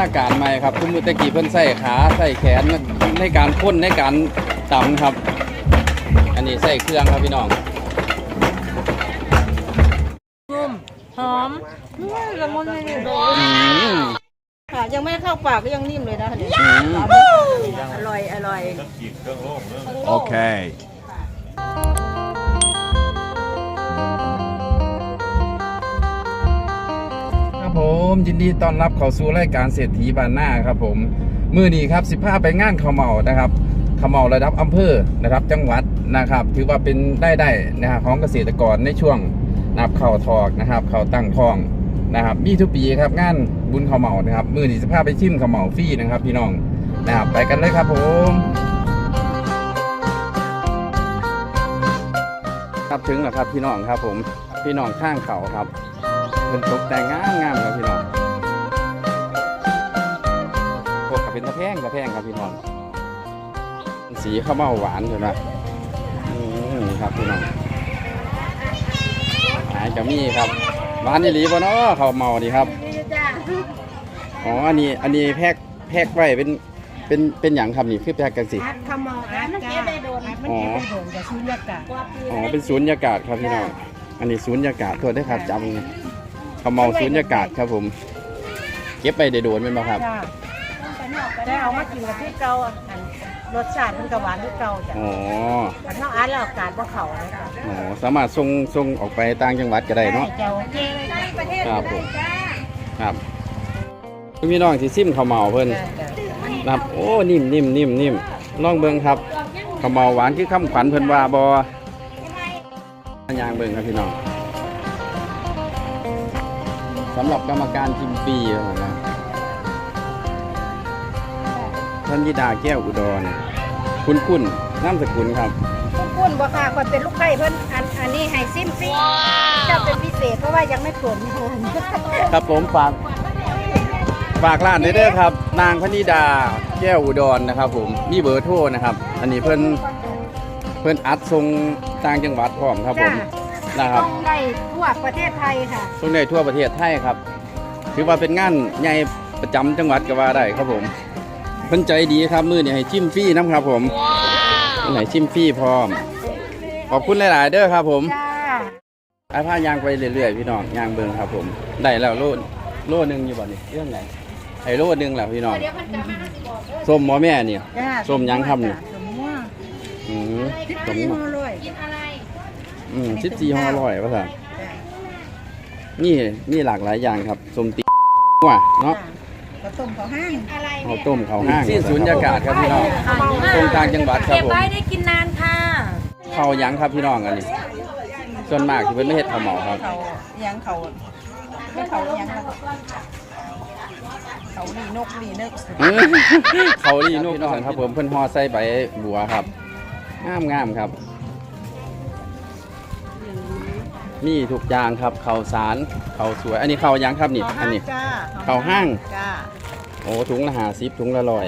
นาการใหม่ครับทุกมือตะกี้เพิ่นใส่ขาใส่แขนในการพ่นในการตำครับ อันนี้ใส่เครื่องครับพี่น้องนุ่มหอมอืมละมุนเลยอืมค่ะยังไม่เข้าปากก็ยังนิ่มเลยนะเนี่ยอืมอร่อยอร่อย Okay. ครับ มยินดีต้อนรับเข้าสู่รายการเศรษฐีบานหน้าครับผมมือนี้ครับสิบห้าไปงานขาวเหมานะครับขาวเหมาระดับอำเภอนะครับจังหวัดนะครับ ถือว่าเป็นได้ได้นะครับของเกษตรกรในช่วงนับเข่าวทอกนะครับเข่าวตั้งทองนะครับมีทุกปีครับงานบุญขาวเหมานะครับมือนี้สิบห้าไปชิมขาวเหมาฟรีนะครับพี่น้องนะครับไปกันเลยครับผมครับถึงแล้วครับพี่น้องครับผมพี่น้องข้างเขาครับเป็นตกแต่งงามงามครับพี่น้อง พวกกับเป็นตะแพงตะแพงครับพี่น้องสีข้าวเม่าหวานใช่ไหมอืมนี่ครับพี่น้องหายจะมีครับหวานนี่หลีบ่เนาะข้าวเมาดีครับจ้าอ๋ออันนี้อันนี้แพ็กแพ็กไว้เป็นเป็นเป็นอย่างครับนี่คือแพ็กกันสิอัดขมออัดมันเก็บได้โดนอัดมันเก็บได้โดนจะซื้อยากาศอ๋อเป็นศูนยากาศครับพี่น้องอันนี้ศูนยากาศโทษได้วยครับจำข้าวเมาศูนยากาศครับผม เก็บไปได้โดนเป็นบ่ครับ จ้าได้เอามากินกับที่เก่าอันรสชาติมันก็หวานที่เก่าจ้ะอ๋ออันนอกอันแล้วอากาศบ่เข้าเลยจ้ะอ๋อสามารถส่งส่งออกไปต่างจังหวัดก็ได้เนาะเจ้าโอเคเลยจ้ะประเทศครับผมครับพี่น้องที่ซิมข้าวเมาเพิ่นนะครับโอ้นิ่มนิ่มนิ่มนิ่มลองเบิ่งครับข้าวเมาหวานคือคำขวัญเพิ่นว่าบ่ยางเบิ่งครับพี่น้องสำหรับกรรมการจิมปีนะท่า นยิดาแก้วอุดร คุณคุณนามสกุลครับคุณคุณบ่ค่ะคนเป็นลูกไก่เพิ่นอันอันนี้ให้ซิมฟรีจะเป็นพิเศษเพราะว่ายังไม่ผลครับผมฝากฝากร้านได้เด้อครับ นางพนิดาแก้วอุดรนะครับ ผมมีเบอร์โทรนะครับ อันนี้เพิ่นเพิ่นอัดทรงต่างจังหวัดพร้อมครับผมนะครับต้องได้ทั่วประเทศไทยค่ะทรงในทั่วประเทศไทยครับ ถือว่าเป็นงานใหญ่ประจำจังหวัดก็ว่าได้ครับผม เพิ่นใจดีครับมือนี่ให้จิ้มฟรีน้ำครับผมเพิ่นให้จิ้มฟรีพร้อม ขอบคุณหลาย ๆ เด้อครับผมจ้าไอ้ผ้ายางไปเรื่อย ๆ พี่น้องยางเบิงครับผม ได้แล้วโลโลหนึงอยู่บ่นี่เรื่องไหนไอ้โลหนึงแหละพี่น้องส้มหมอแม่เนี่ยจ้าส้มยังครับนี่ส้มม่วงอืมสิบส้มสี่โมเลยอืมสิบสี่ห่อร้อยว่าซั่นนี่นี่หลากหลายอย่างครับส้มตีว่ะเนาะข้าวต้มข้าวห้างข้าวต้มข้าวห้างสิ้นสุญญากาศครับพี่น้องตรงกลางจังหวัดครับเก็บผมไว้ได้กินนานค่ะข้าวหยังครับพี่น้องอันนี้ส่วนมากที่เพิ่นไม่เฮ็ดข้าวเหมาครับเขายังเขาไม่เขายังนะเขาลีนกลีนึกเขาลีนุ่นองครับผมเพิ่นห่อใส่ใบบัวครับงามงามๆครับ มีทุกอย่างครับข้าวสารข้าวสวย อันนี้ข้าวหยังครับนี่อันนี้จ้าข้าวห้างจ้า โอ้ถุงละห้าสิบถุงละร้อย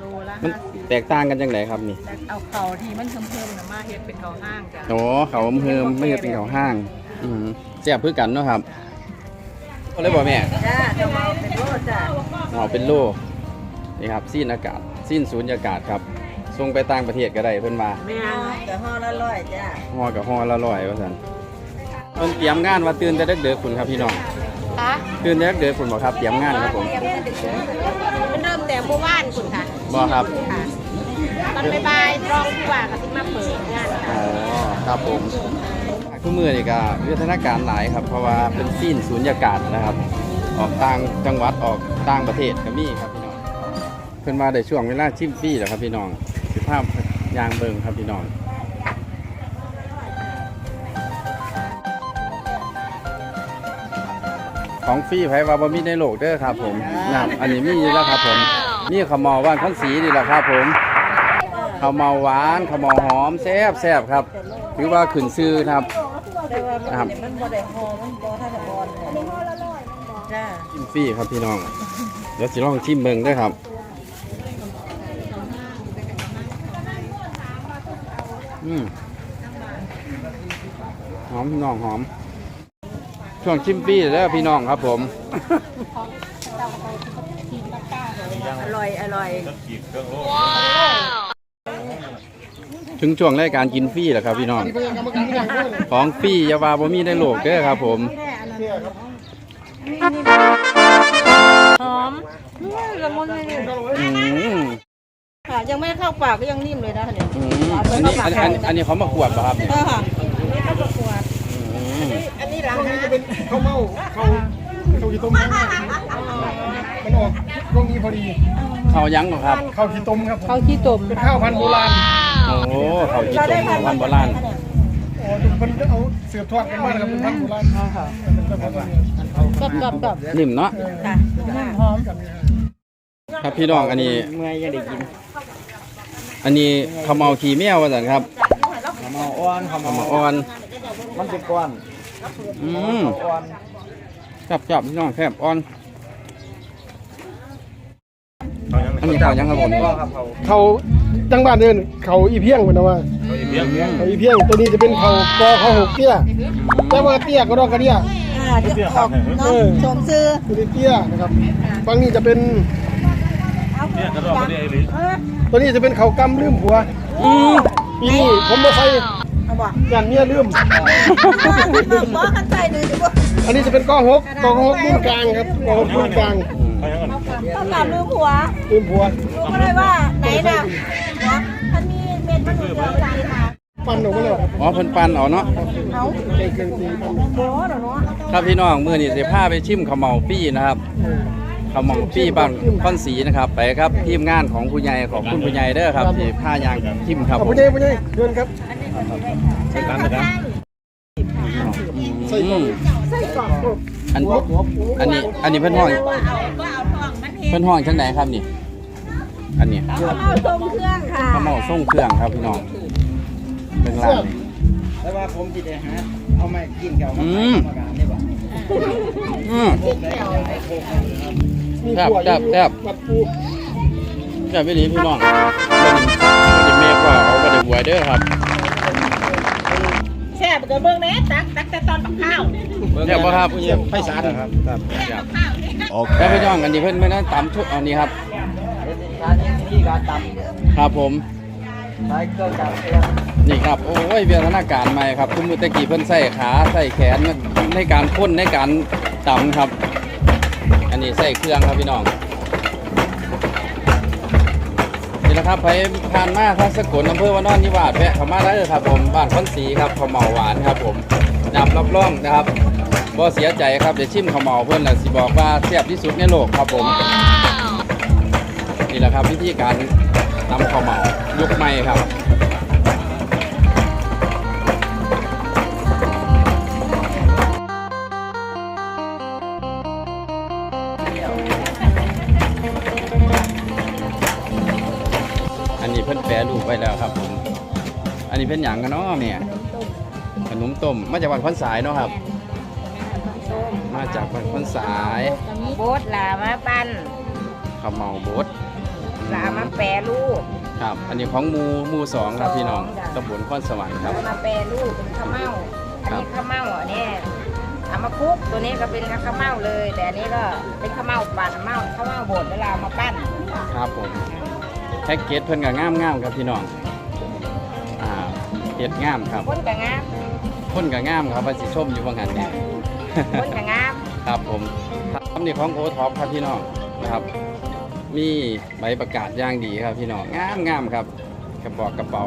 โลละมันห้าสิบแตกต่างกันจังไดครับนี่แต่เอาเขาที่มันเพิ่มๆนะมาเฮ็ดเป็นเขาห้างจ้าโอ้เขาวเพิ่มไม่ใช่เป็นข้าวห้างอืมแซ่บคือกันเนาะครับเอาเลยบ่แม่จ้าจะมาเป็นโลจ้าเอาเป็นโลนี่ครับสิ้นอากาศสิ้นสูญญากาศครับส่งไปต่างประเทศก็ได้เพิ่นว่าแม่แต่ห่อละร้อยจ้าห่อกับห่อละร้อยว่าซั่นเพิ่นเตรียมงานว่าตื่นแต่เด็กๆคุณครับพี่น้องค่ะตื่นแต่เด็กๆคุณบ่ครับเตรียมงานครับผมมันเริ่มแต่เมื่อวานคุณค่ะบ่ครับค่ะตอนบ่ายๆรองผู้ว่าก็สิมาเปิดงานค่ะ อ๋อครับผมทุกมือนี่ก็วิทยาการหลายครับ เพราะว่าเป็นสิ้นสูญญากาศนะครับ ออกต่างจังหวัดออกต่างประเทศก็มีครับพี่น้องเพิ่นมาได้ช่วงเวลาชิมฟรีแล้วครับพี่น้องสิภาพยางเบิงครับพี่น้องของฟรีไผว่าบ่มีในโลกเด้อครับผมนะอันนี้มีอยู่แล้วครับผม มีขามาว่านข้นสีนี่แหละครับผมขามาหวานขามาหอมแซ่บแซ่บครับ ถือว่าขึ้นชื่อครับแต่ว่ามันครับมันบ่ได้หอมันบ่ทันได้บอลอันนี้ห่อละร้อยจ้าชิมฟรีครับพี่น้อง เดี๋ยวสิลองชิมเบิ่งด้วยครับอืมหอมพี่น้องหอมช่วงชิมฟรีแล้วพี่น้องครับผม อร่อยอร่อยต้องขีดเครื่องโล่งถึงช่วงรายการกินฟรีแล้วครับพี่น้อง ของฟรีอยาวาบ่มีในโลกเด้อครับ ผม หอมอืมละมุนเลยเนี่ยอืมค่ะยังไม่เข้าปากก็ยังนิ่มเลยนะเนี่ยอืมอันนี้อันอันอันนี้เขามาขวดป่ะครับเนี่ยเออค่ะนี่ข้าวประกวดอืมอันนี้ร้านนี้จะเป็นข้าวเม่าข้าวข้าวขี้ต้มครับ มันออกตรงนี้พอดีเขายังเหรอครับ ข้าวขี้ต้มครับผมข้าวขี้ต้มเป็นข้าวพันธุ์โบราณโอ้เขาจีตมวันโบราณโอ้มันเอาเสืบทอดกันมานะครับเป็นพันธุ์โบราณเป็นพันธุ์โบราณกับกับกับนิ่มเนาะค่ะหอมครับพี่น้องอันนี้เมื่อยยังได้กิน อันนี้ข้าวเมาขี่แมวว่าสันครับหมาอ้อนครับข้าวเมาอ่อน มันเป็นก้อนอืมอ้อนจับจับพี่น้องแคบอ่อน เขายัง อันนี้ข้าวยังครับผมก็ครับเขาเขาจังบ้านเดินเขาอีเพียงเป็นว่าเขาอีเบี้ยงเขาอีเพียงตัวนี้จะเป็นเขากอเขาหกเตี้ยแต่ว่าเตี้ยก็ดอกกระเดียอ่าเดี๋ยวออกเนาะชมซื้อตัวนี้เตี้ยนะครับฝั่งนี้จะเป็นเนี่ยกระดอกกระเดียหรือตัวนี้จะเป็นเขากำลืมผัวอืมปีนี้ผมมาใส่เอาบ่ยานเมียลืมบ่กันใจเลยสิบ่อันนี้จะเป็นกอหกกอหกรุ่นกลางครับกอหกรุ่นกลางเขายังกัน ต้องการลืมหัวลืมผัวรู้ก็เลยว่าไหนน่ะหัวท่านมีเม็ดมันอยู่เยอะเวลาที่มาปั้นออกมาแล้วครับอ๋อเพิ่นปันเอาเนาะเอาใส่เครื่องตีปั้นบ่เนาะเนาะครับพี่น้องมื้อนี้สิพาไปชิมข้าวเมาปี้นะครับข้าวเมาปี้บ้านค่อนสีนะครับ ไปครับทีมงานของผู้ใหญ่ของคุณผู้ใหญ่เด้อครับที่พายางชิมครับเอาผผู้มใหญ่ผู้ใหญ่เดินครับใช้กันเลยนะใส่อืกล่องมใส่กล่ องอันอันนี้อันนี้เพิ่นห้องเพิ่นห้องจังไดครับนี่ อันนี้ข้าวเมาต้มเครื่องค่ะข้าวเมาส่งเครื่องครับพี่น้องเป็นร้านแต่ว่าผมจิตหาเอามากินกับมาอืมขายกรรมการได้บ่อืมมีครับขวดครับครับปัดปูแซ่บไปดีพี่น้องเป็นเป็นเมฆว่าเอาบ่ได้หวยเด้อครับ แซ่บเกินเบิ่งแหน่ตักตักแต่ตอนบักข้าวแซ่บบ่ครับไฟสารครับครับโอเคแล้วพี่น้องอันนี้เพิ่นเพิ่นนั้นตำทุกอันนี้ครับการนี้วิธีการตครับผมำใช้เครื่องจักรเครื่องนี่ครับโอ้ยวิวัฒนาการใหม่ครับคือมือตะกี้เพิ่นใส่ขาใส่แขนในการพ่นในการตำครับ อันนี้ใส่เครื่องครับพี่น้อง นี่แหละครับไปผ่านมาทางสกลอำเภอวานอนนิวาสแวะเข้ามาได้เลยครับผมบ้านค้อนสีครับข้าวเหมาหวานครับผมนำรับรองนะครับบ่เสียใจครับเดี๋ยวชิมข้าวเหมาเพิ่นน่ะสิบอกว่าแซ่บที่สุดในโลกครับผมนี่แหละครับวิธีการนำข้าวเหมายุคใหม่ครับ นนี้เป็นหยังกันเนาะแม่ขนมต้มมาจากวันพ้นสายเนาะครับ มาจากวันพ้นสายโบดลามาปั้นข้าวเมาบดลามาแปรรูปครับ อันนี้ของหมูหมูสองครับพี่น้องจ้ะตำบลข้อนสวรรค์ครับมาแปรรูปเป็นข้าวเม่าอันนี้ข้าวเม่าอะเนี่ยเอามาคลุกตัวนี้ก็เป็นข้าวเม่าเลย แต่อันนี้ก็เป็นข้าวเม่าปั่นข้าวเม่าข้าวเม่าบดเวลาเอามาปั้น ครับผมแพ็กเกจเพิ่นก็งามงามๆครับพี่น้องอ่า เฮ็ดงามครับคนกะงามคนก็งามครับว่าสิชมอยู่ว่างั้นเนี่ยคนกะงามครับผมทำนี่ของโอท็อปครับพี่น้องนะครับ มีใบประกาศอย่างดีครับพี่น้องงามงามครับกระบอกกระเป๋า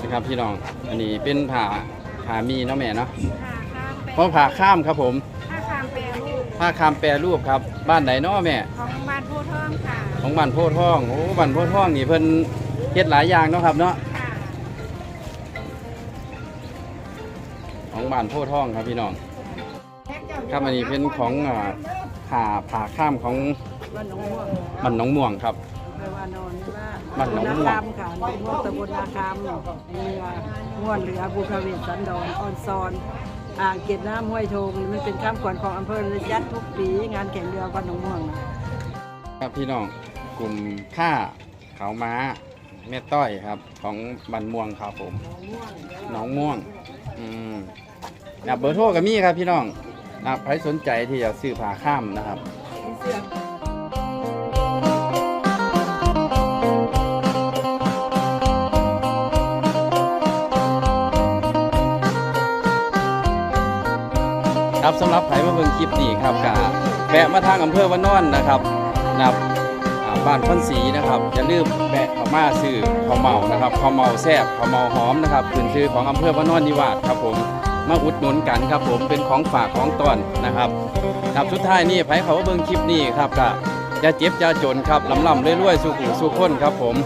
นะครับพี่น้องอันนี้เป็นผ่าผ่ามีเนาะแม่เนาะเพราะผ่าข้ามครับผมผ้าคามแปรรูปผ้าคามแปรรูปครับ บ้านไหนเนาะแม่ ของบ้านโพธิ์ทองค่ะ ของบ้านโพธิ์ทองโอ้บ้านโพธิ์ทองนี่เพิ่น เฮ็ดหลายอย่างเนาะครับเนาะค่ะของบ้านโพธิ์ทองครับพี่น้องครับอันนี้เป็นของอ่าผ่าผ่าข้ามของบ้านหนองม่วงบ้านหนองม่วงครับไปวานอนนี่ว่าบ้านหนองม่วงนาคำค่ะหนองม่วงตำบลนาคำเรือง่วนเรือบุพเวศสันดอนออนซอนอ่างเก็บน้ำห้วยโทงมันเป็นข้ามขวัญของอำเภอระยัดทุกปีงานแข่งเรือบ้านหนองม่วงนะครับพี่น้องกลุ่มข้าเขาม้า แม่ต้อยครับ ของบันม่วงครับผมหนองม่วง อืมอะเบอร์โทรก็มีครับพี่น้องนะครับใครสนใจที่จะซื้อผ้าข้ามนะครับครับสำหรับใครมาเบิ่งคลิปนี้ครับกะแวะมาทางอำเภอวานอนนะครับนะครับอ่า บ้านพ้นสีนะครับอย่าลืมแวะเข้ามาซื้อข้าวเมานะครับข้าวเมาแซ่บข้าวเมาหอมนะครับขึ้นชื่อของอำเภอวานอนนิวาสครับผมมาอุดหนุนกันครับผมเป็นของฝากของตอนนะครับครับสุดท้ายนี่ไผเขามาเบิ่งคลิปนี้ครับกะอย่าเจ็บอย่าจนครับลำลำๆรวยๆสุขุสุขคนครับผม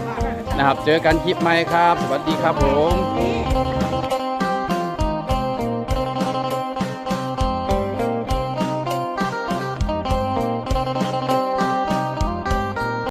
นะครับ เจอกันคลิปใหม่ครับ สวัสดีครับผม